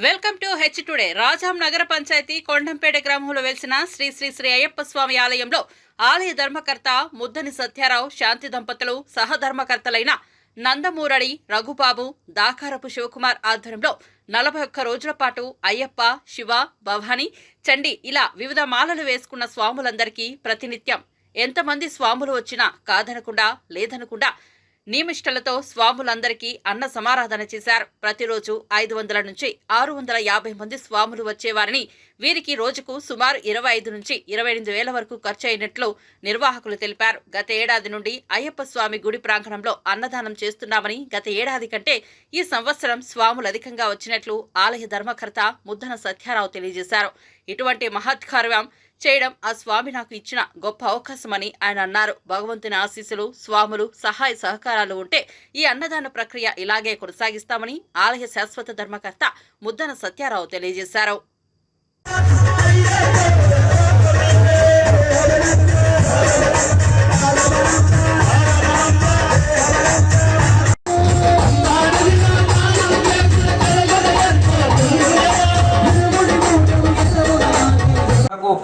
Welcome to H today. Rajam నగర పంచాయతీ కొండంపేట గ్రామంలో వెలిసిన శ్రీ శ్రీ శ్రీ అయ్యప్ప స్వామి ఆలయంలో ఆలయ ధర్మకర్త ముద్దని సత్యారావు శాంతి దంపతులు సహధర్మకర్తలైన నందమూరడి రఘుబాబు దాకారపు శివకుమార్ ఆధ్వర్యంలో నలభై ఒక్క రోజుల పాటు అయ్యప్ప శివ భవాని చండి ఇలా వివిధ మాలలు వేసుకున్న స్వాములందరికీ ప్రతినిత్యం. ఎంతమంది స్వాములు వచ్చినా కాదనకుండా లేదనకుండా నియమిష్టలతో స్వాములందరికీ అన్న సమారాధన చేశారు. ప్రతిరోజు ఐదు వందల నుంచి ఆరు వందల యాభై మంది స్వాములు వచ్చేవారని వీరికి రోజుకు సుమారు ఇరవై ఐదు నుంచి ఇరవై ఎనిమిది వేల వరకు ఖర్చు అయినట్లు నిర్వాహకులు తెలిపారు. గత ఏడాది నుండి అయ్యప్ప స్వామి గుడి ప్రాంగణంలో అన్నదానం చేస్తున్నామని గత ఏడాది కంటే ఈ సంవత్సరం స్వాములు అధికంగా వచ్చినట్లు ఆలయ ధర్మకర్త ముద్దన సత్యారావు తెలియజేశారు. ఇటువంటి మహత్కార్యం చేయడం ఆ స్వామి నాకు ఇచ్చిన గొప్ప అవకాశమని ఆయన అన్నారు. భగవంతుని ఆశీస్సులు స్వాములు సహాయ సహకారాలు ఉంటే ఈ అన్నదాన ప్రక్రియ ఇలాగే కొనసాగిస్తామని ఆలయ శాశ్వత ధర్మకర్త ముద్దన సత్యారావు తెలియజేశారు.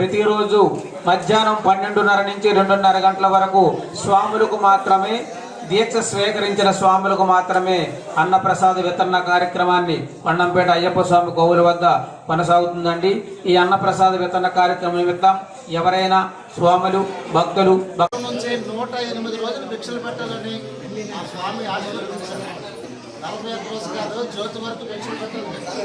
ప్రతిరోజు మధ్యాహ్నం పన్నెండున్నర నుంచి రెండున్నర గంటల వరకు స్వాములకు మాత్రమే దీక్ష స్వీకరించిన స్వాములకు మాత్రమే అన్నప్రసాద వితరణ కార్యక్రమాన్ని పండంపేట అయ్యప్ప స్వామి కోవుల వద్ద కొనసాగుతుందండి. ఈ అన్నప్రసాద వితరణ కార్యక్రమం నిమిత్తం ఎవరైనా స్వాములు భక్తులు నుంచి నూట ఎనిమిది రోజులు భిక్షలు పెట్టాలని ఆ స్వామి ఆశీర్వదించారు. నలభై ఒక్క రోజు కాదు జ్యోతి వరకు భిక్షలు పెట్టాలి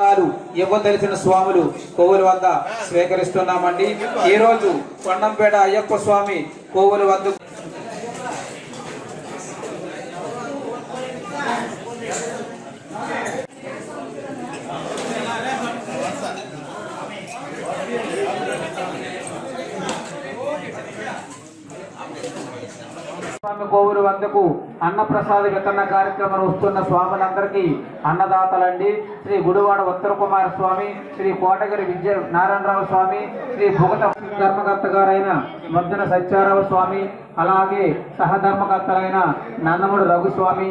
ఫలాలు ఇవ్వదలిచిన స్వాములు కోవుల వద్ద స్వీకరిస్తున్నామండి. ఈ రోజు కొండంపేట అయ్యప్ప స్వామి కోవుల వద్ద స్వామి కోవుల వద్దకు అన్నప్రసాద వితరణ కార్యక్రమం వస్తున్న స్వాములందరికీ అన్నదాతలండి. శ్రీ గుడివాడ ఉత్తర కుమార స్వామి శ్రీ కోటగిరి విద్య నారాయణరావు స్వామి శ్రీ భుగత ధర్మకర్త గారైన మద్దన సత్యారావు స్వామి అలాగే సహధర్మకర్తలైన నందముడు రఘుస్వామి.